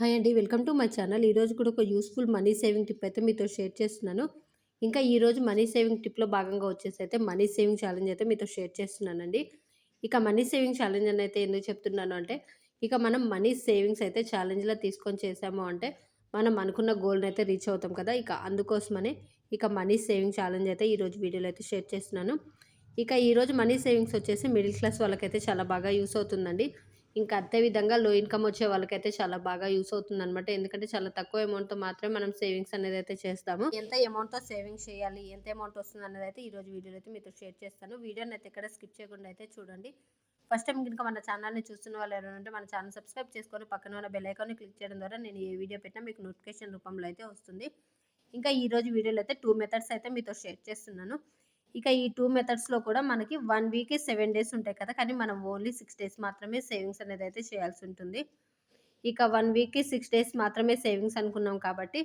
Hi అండి welcome to my channel. ఈరోజు కూడా ఒక యూస్ఫుల్ మనీ సేవింగ్ టిప్ అయితే మీతో షేర్ చేస్తున్నాను. ఇంకా ఈరోజు మనీ సేవింగ్ టిప్లో భాగంగా వచ్చేసి అయితే మనీ సేవింగ్ ఛాలెంజ్ అయితే మీతో షేర్ చేస్తున్నానండి. ఇక మనీ సేవింగ్ ఛాలెంజ్ అని అయితే ఎందుకు చెప్తున్నాను అంటే ఇక మనం మనీ సేవింగ్స్ అయితే ఛాలెంజ్లో తీసుకొని చేసాము అంటే మనం అనుకున్న గోల్ని అయితే రీచ్ అవుతాం కదా. ఇక అందుకోసమనే ఇక మనీ సేవింగ్ ఛాలెంజ్ అయితే ఈరోజు వీడియోలో అయితే షేర్ చేస్తున్నాను. ఇక ఈరోజు మనీ సేవింగ్స్ వచ్చేసి మిడిల్ క్లాస్ వాళ్ళకైతే చాలా బాగా యూస్ అవుతుందండి. ఇంకా అదే విధంగా లో ఇన్కమ్ వచ్చే వాళ్ళకైతే చాలా బాగా యూస్ అవుతుంది అనమాట ఎందుకంటే చాలా తక్కువ అమౌంట్తో మాత్రమే మనం సేవింగ్స్ అనేది అయితే చేస్తాము. ఎంత అమౌంట్తో సేవింగ్స్ చేయాలి ఎంత అమౌంట్ వస్తుంది అనేది అయితే ఈ రోజు వీడియోలో అయితే మీతో షేర్ చేస్తాను. వీడియోని అయితే ఎక్కడ స్కిప్ చేయకుండా అయితే చూడండి. ఫస్ట్ టైం కనుక మన ఛానల్ని చూస్తున్న వాళ్ళు ఎవరైనా ఉంటే మన ఛానల్ సబ్స్క్రైబ్ చేసుకొని పక్కన ఉన్న బెల్ ఐకాన్ని క్లిక్ చేయడం ద్వారా నేను ఏ వీడియో పెట్టినా మీకు నోటిఫికేషన్ రూపంలో అయితే వస్తుంది. ఇంకా ఈ రోజు వీడియోలో అయితే టూ మెథడ్స్ అయితే మీతో షేర్ చేస్తున్నాను. ఇక ఈ టూ మెథడ్స్లో కూడా మనకి వన్ వీక్ సెవెన్ డేస్ ఉంటాయి కదా కానీ మనం ఓన్లీ సిక్స్ డేస్ మాత్రమే సేవింగ్స్ అనేది అయితే చేయాల్సి ఉంటుంది. ఇక వన్ వీక్కి సిక్స్ డేస్ మాత్రమే సేవింగ్స్ అనుకున్నాం కాబట్టి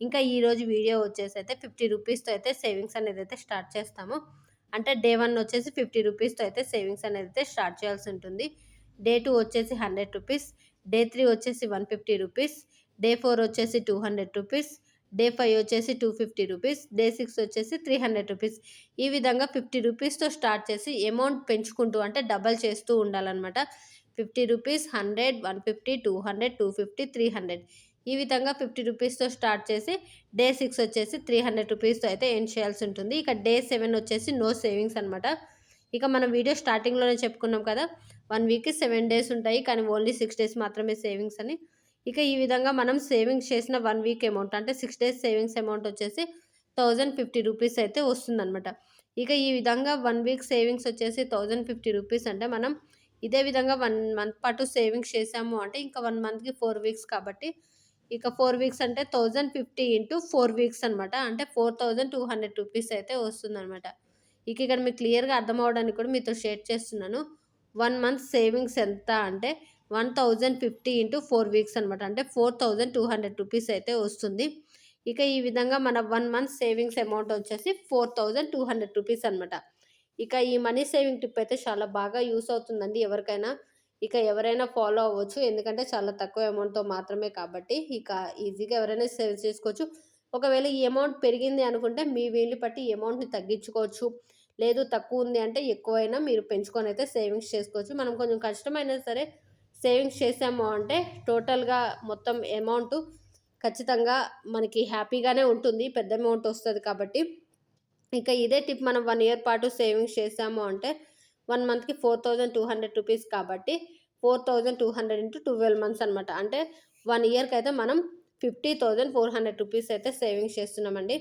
ఇంకా ఈరోజు వీడియో వచ్చేసి అయితే ఫిఫ్టీ రూపీస్తో అయితే సేవింగ్స్ అనేది అయితే స్టార్ట్ చేస్తాము. అంటే డే వన్ వచ్చేసి ఫిఫ్టీ రూపీస్తో అయితే సేవింగ్స్ అనేది అయితే స్టార్ట్ చేయాల్సి ఉంటుంది. డే టూ వచ్చేసి హండ్రెడ్ రూపీస్ డే త్రీ వచ్చేసి one fifty rupees day four వచ్చేసి two hundred rupees day five వచ్చేసి two fifty rupees day six వచ్చేసి త్రీ హండ్రెడ్ రూపీస్. ఈ విధంగా ఫిఫ్టీ రూపీస్తో స్టార్ట్ చేసి అమౌంట్ పెంచుకుంటూ అంటే డబల్ చేస్తూ ఉండాలన్నమాట. Fifty rupees hundred one fifty two hundred two fifty three hundred. ఈ విధంగా ఫిఫ్టీ రూపీస్తో స్టార్ట్ చేసి డే సిక్స్ వచ్చేసి త్రీ హండ్రెడ్ రూపీస్తో అయితే ఎండ్ చేయాల్సి ఉంటుంది. ఇక డే సెవెన్ వచ్చేసి నో సేవింగ్స్ అనమాట ఇక మనం వీడియో స్టార్టింగ్లోనే చెప్పుకున్నాం కదా వన్ వీక్కి సెవెన్ డేస్ ఉంటాయి కానీ ఓన్లీ సిక్స్ డేస్ మాత్రమే సేవింగ్స్ అని. ఇక ఈ విధంగా మనం సేవింగ్స్ చేసిన వన్ వీక్ అమౌంట్ అంటే సిక్స్ డేస్ సేవింగ్స్ అమౌంట్ వచ్చేసి థౌజండ్ ఫిఫ్టీ రూపీస్ అయితే వస్తుందన్నమాట. ఇక ఈ విధంగా వన్ వీక్ సేవింగ్స్ వచ్చేసి థౌజండ్ ఫిఫ్టీ రూపీస్ అంటే మనం ఇదే విధంగా వన్ మంత్ పాటు సేవింగ్స్ చేసాము అంటే ఇంకా వన్ మంత్కి ఫోర్ వీక్స్ కాబట్టి ఇక ఫోర్ వీక్స్ అంటే thousand fifty into four weeks అనమాట అంటే four thousand two hundred rupees అయితే వస్తుందన్నమాట. ఇక ఇక్కడ మీకు క్లియర్గా అర్థం అవడానికి కూడా మీతో షేర్ చేస్తున్నాను. వన్ మంత్ సేవింగ్స్ ఎంత అంటే one thousand fifty into four weeks అనమాట అంటే four thousand two hundred rupees అయితే వస్తుంది. ఇక ఈ విధంగా మన వన్ మంత్ సేవింగ్స్ అమౌంట్ వచ్చేసి four thousand two hundred rupees అనమాట ఇక ఈ మనీ సేవింగ్ టిప్ అయితే చాలా బాగా యూస్ అవుతుందండి ఎవరికైనా. ఇక ఎవరైనా ఫాలో అవ్వచ్చు. ఎందుకంటే చాలా తక్కువ అమౌంట్తో మాత్రమే కాబట్టి ఇక ఈజీగా ఎవరైనా సేవ్ చేసుకోవచ్చు. ఒకవేళ ఈ అమౌంట్ పెరిగింది అనుకుంటే మీ వీలు బట్టి ఈ అమౌంట్ని తగ్గించుకోవచ్చు. లేదు తక్కువ ఉంది అంటే ఎక్కువైనా మీరు పెంచుకొని అయితే సేవింగ్స్ చేసుకోవచ్చు. మనం కొంచెం కష్టమైనా సరే సేవింగ్స్ చేసాము అంటే టోటల్గా మొత్తం అమౌంట్ ఖచ్చితంగా మనకి హ్యాపీగానే ఉంటుంది పెద్ద అమౌంట్ వస్తుంది కాబట్టి. ఇంకా ఇదే టిప్ మనం వన్ ఇయర్ పాటు సేవింగ్స్ చేసాము అంటే వన్ మంత్కి four thousand two hundred rupees కాబట్టి four thousand two hundred into twelve months అనమాట అంటే వన్ ఇయర్కి అయితే మనం fifty thousand four hundred rupees అయితే సేవింగ్స్ చేస్తున్నామండి.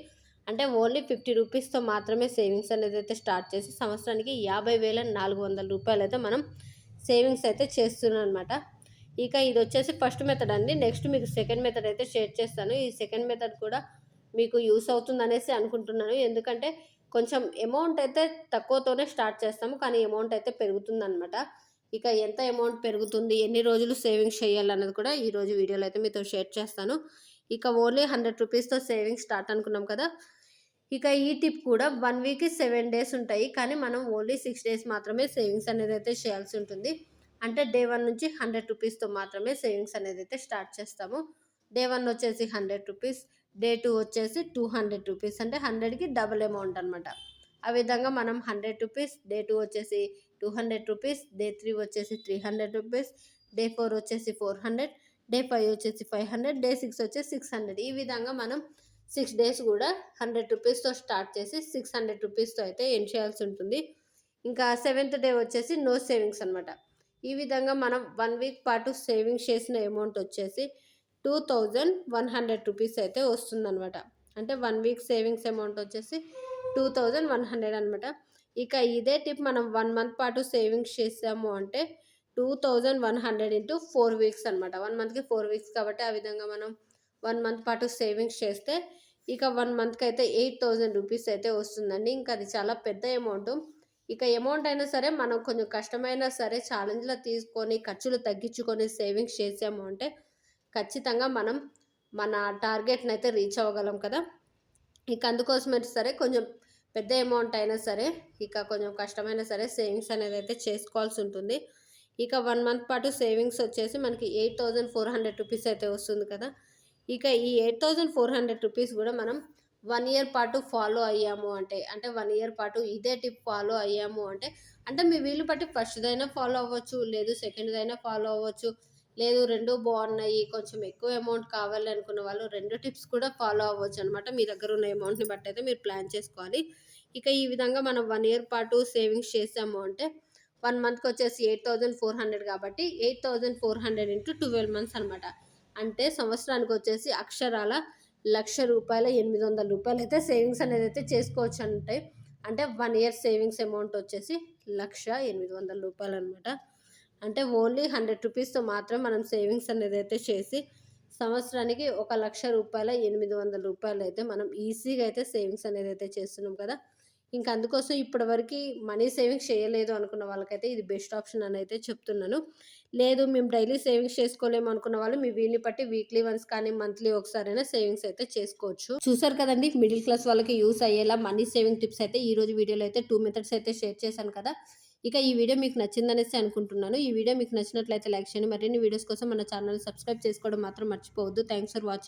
అంటే ఓన్లీ ఫిఫ్టీ రూపీస్తో మాత్రమే సేవింగ్స్ అనేది అయితే స్టార్ట్ చేసి సంవత్సరానికి యాభై వేల నాలుగు వందల రూపాయలు అయితే మనం సేవింగ్స్ అయితే చేస్తున్నాను అనమాట ఇక ఇది వచ్చేసి ఫస్ట్ మెథడ్ అండి. నెక్స్ట్ మీకు సెకండ్ మెథడ్ అయితే షేర్ చేస్తాను. ఈ సెకండ్ మెథడ్ కూడా మీకు యూస్ అవుతుంది అనేసి అనుకుంటున్నాను. ఎందుకంటే కొంచెం అమౌంట్ అయితే తక్కువతోనే స్టార్ట్ చేస్తాము. కానీ అమౌంట్ అయితే పెరుగుతుంది అనమాట ఇక ఎంత అమౌంట్ పెరుగుతుంది ఎన్ని రోజులు సేవింగ్స్ చేయాలన్నది కూడా ఈరోజు వీడియోలో అయితే మీతో షేర్ చేస్తాను. ఇక ఓన్లీ హండ్రెడ్ రూపీస్తో సేవింగ్స్ స్టార్ట్ అనుకున్నాం కదా. ఇక ఈ టిప్ కూడా వన్ వీక్కి సెవెన్ డేస్ ఉంటాయి. కానీ మనం ఓన్లీ సిక్స్ డేస్ మాత్రమే సేవింగ్స్ అనేది అయితే చేయాల్సి ఉంటుంది. అంటే డే వన్ నుంచి హండ్రెడ్ రూపీస్తో మాత్రమే సేవింగ్స్ అనేది అయితే స్టార్ట్ చేస్తాము. డే వన్ వచ్చేసి హండ్రెడ్ రూపీస్ డే టూ వచ్చేసి టూ హండ్రెడ్ రూపీస్. అంటే హండ్రెడ్కి డబుల్ అమౌంట్ అనమాట ఆ విధంగా మనం హండ్రెడ్ రూపీస్ డే టూ వచ్చేసి two hundred rupees day three వచ్చేసి three hundred rupees day four వచ్చేసి ఫోర్ హండ్రెడ్ డే ఫైవ్ వచ్చేసి ఫైవ్ హండ్రెడ్ డే సిక్స్ వచ్చేసి సిక్స్ హండ్రెడ్. ఈ విధంగా మనం సిక్స్ డేస్ కూడా హండ్రెడ్ రూపీస్తో స్టార్ట్ చేసి సిక్స్ హండ్రెడ్ రూపీస్తో అయితే ఎండ్ చేయాల్సి ఉంటుంది. ఇంకా సెవెంత్ డే వచ్చేసి నో సేవింగ్స్ అనమాట ఈ విధంగా మనం వన్ వీక్ పాటు సేవింగ్స్ చేసిన అమౌంట్ వచ్చేసి two thousand one hundred rupees అయితే వస్తుందన్నమాట. అంటే వన్ వీక్ సేవింగ్స్ అమౌంట్ వచ్చేసి టూ థౌజండ్ వన్ హండ్రెడ్ అనమాట ఇక ఇదే టిప్ మనం వన్ మంత్ పాటు సేవింగ్స్ చేసాము అంటే two thousand one hundred into four weeks అనమాట వన్ మంత్కి ఫోర్ వీక్స్ కాబట్టి ఆ విధంగా మనం వన్ మంత్ పాటు సేవింగ్స్ చేస్తే ఇక వన్ మంత్కి అయితే ఎయిట్ థౌజండ్ రూపీస్ అయితే వస్తుందండి. ఇంకా అది చాలా పెద్ద అమౌంట్ ఇక అమౌంట్ అయినా సరే మనం కొంచెం కష్టమైనా సరే ఛాలెంజ్లో తీసుకొని ఖర్చులు తగ్గించుకొని సేవింగ్స్ చేసాము అంటే ఖచ్చితంగా మనం మన టార్గెట్ని అయితే రీచ్ అవ్వగలం కదా. ఇక అందుకోసమైతే సరే కొంచెం పెద్ద అమౌంట్ అయినా సరే ఇక కొంచెం కష్టమైనా సరే సేవింగ్స్ అనేది అయితే చేసుకోవాల్సి ఉంటుంది. ఇక వన్ మంత్ పాటు సేవింగ్స్ వచ్చేసి మనకి eight thousand four hundred rupees అయితే వస్తుంది కదా. ఇక ఈ eight thousand four hundred rupees కూడా మనం వన్ ఇయర్ పాటు ఫాలో అయ్యాము అంటే అంటే వన్ ఇయర్ పాటు ఇదే టిప్ ఫాలో అయ్యాము అంటే అంటే మీ వీలు బట్టి ఫస్ట్దైనా ఫాలో అవ్వచ్చు లేదు సెకండ్దైనా ఫాలో అవ్వచ్చు లేదు రెండు బాగున్నాయి కొంచెం ఎక్కువ అమౌంట్ కావాలి అనుకున్న వాళ్ళు రెండు టిప్స్ కూడా ఫాలో అవ్వచ్చు అనమాట మీ దగ్గర ఉన్న అమౌంట్ని బట్టి అయితే మీరు ప్లాన్ చేసుకోవాలి. ఇక ఈ విధంగా మనం వన్ ఇయర్ పాటు సేవింగ్స్ చేసాము అంటే వన్ మంత్కి వచ్చేసి ఎయిట్ థౌజండ్ ఫోర్ హండ్రెడ్ కాబట్టి eight thousand four hundred into twelve months అనమాట అంటే సంవత్సరానికి వచ్చేసి అక్షరాల లక్ష రూపాయల ఎనిమిది వందల రూపాయలు అయితే సేవింగ్స్ అనేది అయితే చేసుకోవచ్చు అంటే అంటే వన్ ఇయర్ సేవింగ్స్ అమౌంట్ వచ్చేసి లక్ష ఎనిమిది వందల రూపాయలు అనమాట అంటే ఓన్లీ హండ్రెడ్ రూపీస్తో మాత్రం మనం సేవింగ్స్ అనేది అయితే చేసి సంవత్సరానికి ఒక లక్ష రూపాయల ఎనిమిది వందల రూపాయలు అయితే మనం ఈజీగా అయితే సేవింగ్స్ అనేది అయితే చేస్తున్నాం కదా. ఇంకా అందుకోసం ఇప్పటి వరకు మనీ సేవింగ్స్ చేయలేదు అనుకున్న వాళ్ళకైతే ఇది బెస్ట్ ఆప్షన్ అని అయితే చెప్తున్నాను. లేదు మేము డైలీ సేవింగ్స్ చేసుకోలేము అనుకున్న వాళ్ళు మీ వీలుని బట్టి వీక్లీ వన్స్ కానీ మంత్లీ ఒకసారైనా సేవింగ్స్ అయితే చేసుకోవచ్చు. చూసారు కదండి మిడిల్ క్లాస్ వాళ్ళకి యూస్ అయ్యేలా మనీ సేవింగ్ టిప్స్ అయితే ఈ రోజు వీడియోలో అయితే టూ మెథడ్స్ అయితే షేర్ చేశాను కదా. ఇక ఈ వీడియో మీకు నచ్చిందనేసి అనుకుంటున్నాను. ఈ వీడియో మీకు నచ్చినట్లయితే లైక్ చేయండి. మరిన్ని వీడియోస్ కోసం మన ఛానల్ సబ్స్క్రైబ్ చేసుకోవడం మాత్రం మర్చిపోవద్దు. Thanks for watching.